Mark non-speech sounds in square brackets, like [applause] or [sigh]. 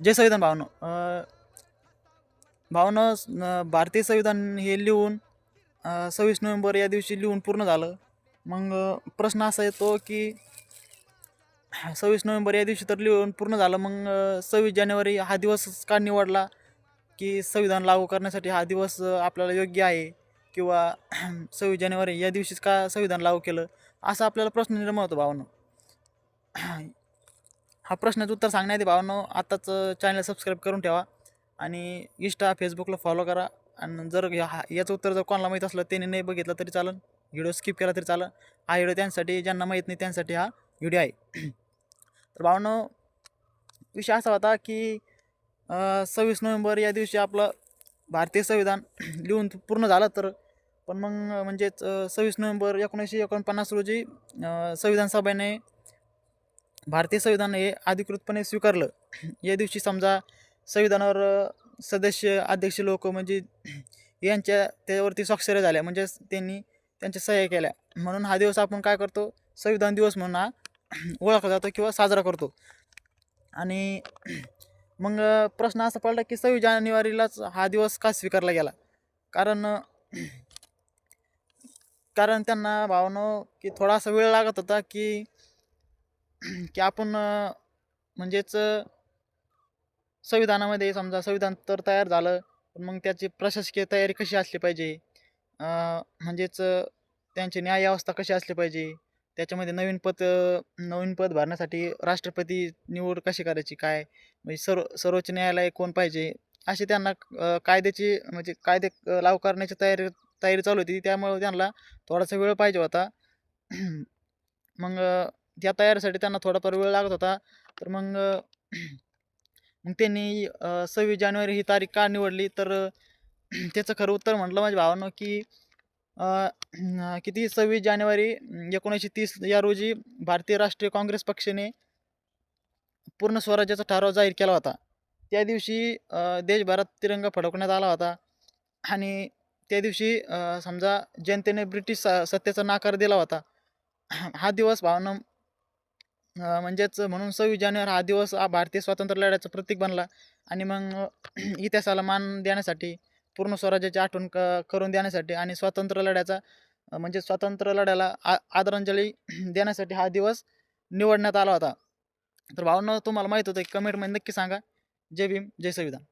जय संविधान भावनं भावनं भारतीय संविधान हे लिहून सव्वीस नोव्हेंबर या दिवशी लिहून पूर्ण झालं. मग प्रश्न असा येतो की सव्वीस नोव्हेंबर या दिवशी तर लिहून पूर्ण झालं मग सव्वीस जानेवारी हा दिवस का निवडला? की संविधान लागू करण्यासाठी हा दिवस आपल्याला योग्य आहे? किंवा [clears throat] सव्वीस जानेवारी या दिवशीच का संविधान लागू केलं? असा आपल्याला प्रश्न निर्माण होतो भावनं हा प्रश्नाचं उत्तर सांगण्यात भावांनो. आत्ताच चॅनल सबस्क्राईब करून ठेवा आणि इंस्टा फेसबुकला फॉलो करा. आणि जर ह्या- हा याचं उत्तर जर कोणाला माहीत असलं त्याने नाही बघितलं तरी चालेल. व्हिडिओ स्किप केला तरी चालेल. हा व्हिडिओ त्यांसाठी ज्यांना माहीत नाही त्यांसाठी हा व्हिडिओ आहे. [clears throat] तर भावांनो विषय असा होता की सव्वीस नोव्हेंबर या दिवशी आपलं भारतीय संविधान [clears throat] लिहून पूर्ण झालं तर पण मग म्हणजेच सव्वीस नोव्हेंबर एकोणीसशे एकोणपन्नास रोजी संविधान सभेने भारतीय संविधान हे अधिकृतपणे स्वीकारलं. या दिवशी समजा संविधानावर सदस्य अध्यक्ष लोक म्हणजे यांच्या त्यावरती स्वाक्षऱ्या झाल्या. म्हणजे त्यांनी त्यांच्या सह्या केल्या. म्हणून हा दिवस आपण काय करतो? संविधान दिवस म्हणून हा ओळखला जातो किंवा साजरा करतो. आणि मग प्रश्न असा पडला की सव्वीस जानेवारीलाच हा दिवस का स्वीकारला गेला? कारण कारण त्यांना भावनं की थोडासा वेळ लागत होता की [clears throat] की आपण म्हणजेच संविधानामध्ये समजा संविधान तर तयार झालं पण मग त्याची प्रशासकीय तयारी कशी असली पाहिजे? म्हणजेच त्यांची न्यायव्यवस्था कशी असली पाहिजे? त्याच्यामध्ये नवीन पद नवीन पद भरण्यासाठी राष्ट्रपती निवड कशी करायची काय? म्हणजे सर्व सर्वोच्च न्यायालय कोण पाहिजे? असे त्यांना कायद्याची म्हणजे कायदे लागू करण्याची तयारी तयारी चालू होती. त्यामुळे त्यांना थोडासा वेळ पाहिजे होता. [clears throat] मग त्या तयारीसाठी त्यांना थोडाफार वेळ लागत होता. तर मग मग त्यांनी सव्वीस जानेवारी ही तारीख का निवडली? तर त्याचं खरं उत्तर म्हटलं माझ्या भावानं की किती? सव्वीस जानेवारी एकोणीसशे तीस या रोजी भारतीय राष्ट्रीय काँग्रेस पक्षाने पूर्ण स्वराज्याचा ठराव जाहीर केला होता. त्या दिवशी देशभरात तिरंगा फडकण्यात आला होता. आणि त्या दिवशी समजा जनतेने ब्रिटिश स सत्तेचा नाकार दिला होता. हा दिवस भावना म्हणजेच म्हणून सव्वीस जानेवारी हा दिवस हा भारतीय स्वातंत्र्य लढ्याचं प्रतीक बनला. आणि मग [clears throat] इतिहासाला मान देण्यासाठी पूर्ण स्वराज्याची आठवण क करून देण्यासाठी आणि स्वातंत्र्य लढ्याचा म्हणजे स्वातंत्र्य लढ्याला आ आदरांजली [clears throat] देण्यासाठी हा दिवस निवडण्यात आला होता. तर भावना तुम्हाला माहीत होतं की कमेंटमध्ये नक्की सांगा. जय भीम जय संविधान.